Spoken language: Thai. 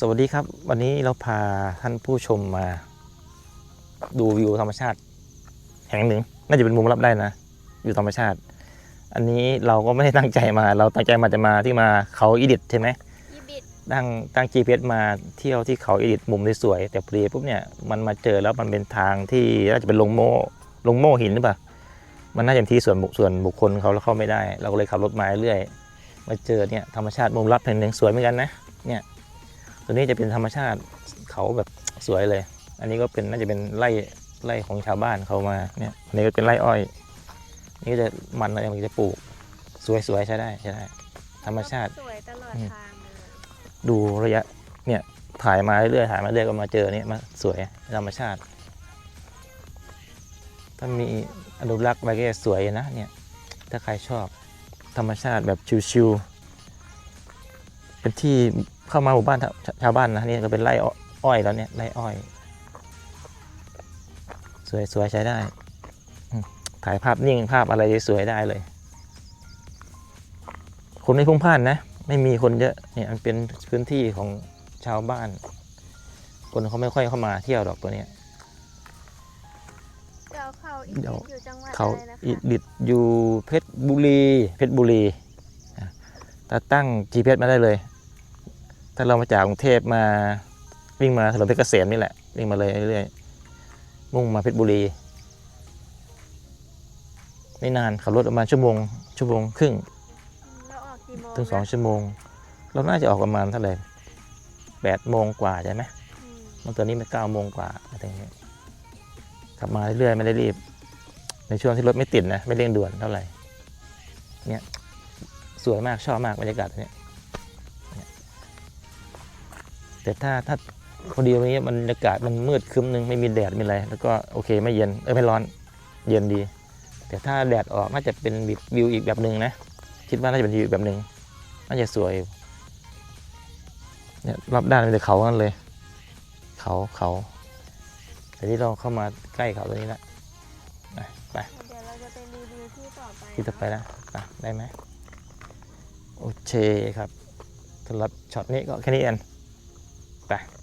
สวัสดีครับ วันนี้เราพาท่านผู้ชมมา ดูวิวธรรมชาติ แห่งหนึ่ง น่าจะเป็นมุมรับได้นะวิวธรรมชาติ อันนี้เราก็ไม่ได้ตั้งใจมา เราตั้งใจมาจะมาที่มาเขาอีดิตใช่ไหมยีบิดตั้งตั้ง GPS มาเที่ยวที่เขาอีดิตมุมสวยๆแต่พอดีปุ๊บเนี่ยมันมาเจอแล้วมันเป็นทางที่น่าจะเป็นลงโม่ลงโม่หินหรือเปล่ามันน่าจะเป็นที่ส่วนบุคส่วนบุคคลเขาแล้วเข้าไม่ได้ เราก็เลยขับรถมาเรื่อยมาเจอเนี่ยธรรมชาติมุมลับแห่งหนึ่งสวยเหมือนกันนะเนี่ย ตัวนี้จะเป็นธรรมชาติเขาแบบสวยเลย อันนี้ก็เป็นน่าจะเป็นไร่ไร่ของชาวบ้านเขามาเนี่ยอันนี้ก็เป็นไร่อ้อย นี่ก็จะมันอะไรมันจะปลูก สวยๆใช้ได้ใช้ได้ ธรรมชาติ สวยตลอดอืมทางเลยดูระยะเนี่ยถ่ายมาเรื่อยๆถ่ายมาเรื่อยก็มาเจอเนี่ยมาสวยธรรมชาติ ถ้ามีอนุรักษ์ไว้ก็จะสวยนะเนี่ยถ้าใครชอบธรรมชาติแบบชิวๆเป็นที่ เข้ามาหมู่บ้านชาชาวบ้านนะนี่ก็เป็นไร่อ้อยแล้วเนี่ยไร่อ้อย สวยๆใช้ได้อืมถ่ายภาพนิ่งภาพอะไรสวยได้เลย คนไม่พลุกพล่านนะ ไม่มีคนเยอะเนี่ยมันเป็นพื้นที่ของชาวบ้าน คนเขาไม่ค่อยเข้ามาเที่ยวดอกตัวเนี้ยเดี๋ยวเขาอีเดี๋ยวบิดอยู่จังหวัดเขาอะไรนะอิคะดิดอยู่เพชรบุรีเพชรบุรีอะถ้าตั้ง GPS มาได้เลย ถ้าเรามาจากกรุงเทพมาวิ่งมาถนนเพชรเกษมนี่แหละ วิ่งมาเลยเรื่อยๆมุ่งมาเพชรบุรี ไม่นานขับรถประมาณชั่วโมง ชั่วโมงครึ่งเราออกกี่โมงถึงสองนะชั่วโมง เราน่าจะออกประมาณเท่าไหร่แปดโมงกว่าใช่ไหมอืมเมื่อตอนนี้มันเก้าโมงกว่าอะไรอย่างเงี้ยขับมาเรื่อยๆไม่ได้รีบ ในช่วงที่รถไม่ติดนะ ไม่เร่งด่วนเท่าไหร่เนี่ยสวยมากชอบมากบรรยากาศเนี่ยเนี่ย แต่ถ้าถ้าพอดีวันนี้บรรยากาศมันมืดครึ้มนึงไม่มีแดดไม่อะไรแล้วก็โอเคไม่เย็นเออไม่ร้อนเย็นดี แต่ถ้าแดดออกน่าจะเป็นวิวอีกแบบหนึ่งนะคิดว่าน่าจะเป็นวิวอีกแบบหนึ่งน่าจะสวยอยู่เนี่ยรอบด้านมีแต่เขาทั้งนั้นเลย เขาเขาแต่ที่เราเข้ามาใกล้เขาตัวนี้แล้วไปไปเดี๋ยวเราจะไปรีวิวที่ต่อไปที่ต่อไปนะไปได้ไหมโอเคครับสำหรับช็อตนี้ก็แค่นี้เอง ไป